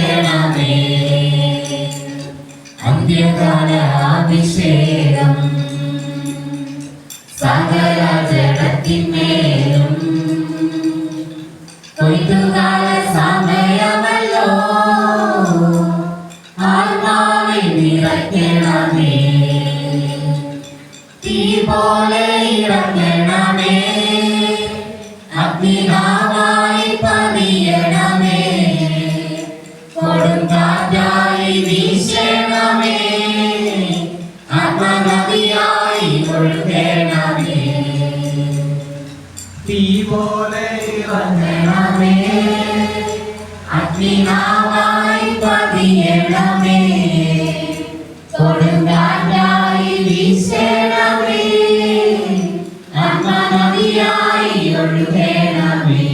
നിറയ്ക്കണമേ അന്ത്യകാല അഭിഷേകം സകല ജഡത്തിന്മേലും കൊയ്ത്തുകാല സമയമല്ലോ. ആത്മാവിൽ നിറയ്ക്കണമേ. തീ പോലെ ഇറങ്ങണമേ. അഗ്നിനാവായി പോലെ വന്നണമേ അഗ്നിനാവായി പതിയണമേ കൊടുങ്കാറ്റായി വീശണമേ നന്മനവിയായി ഒഴുകണമേ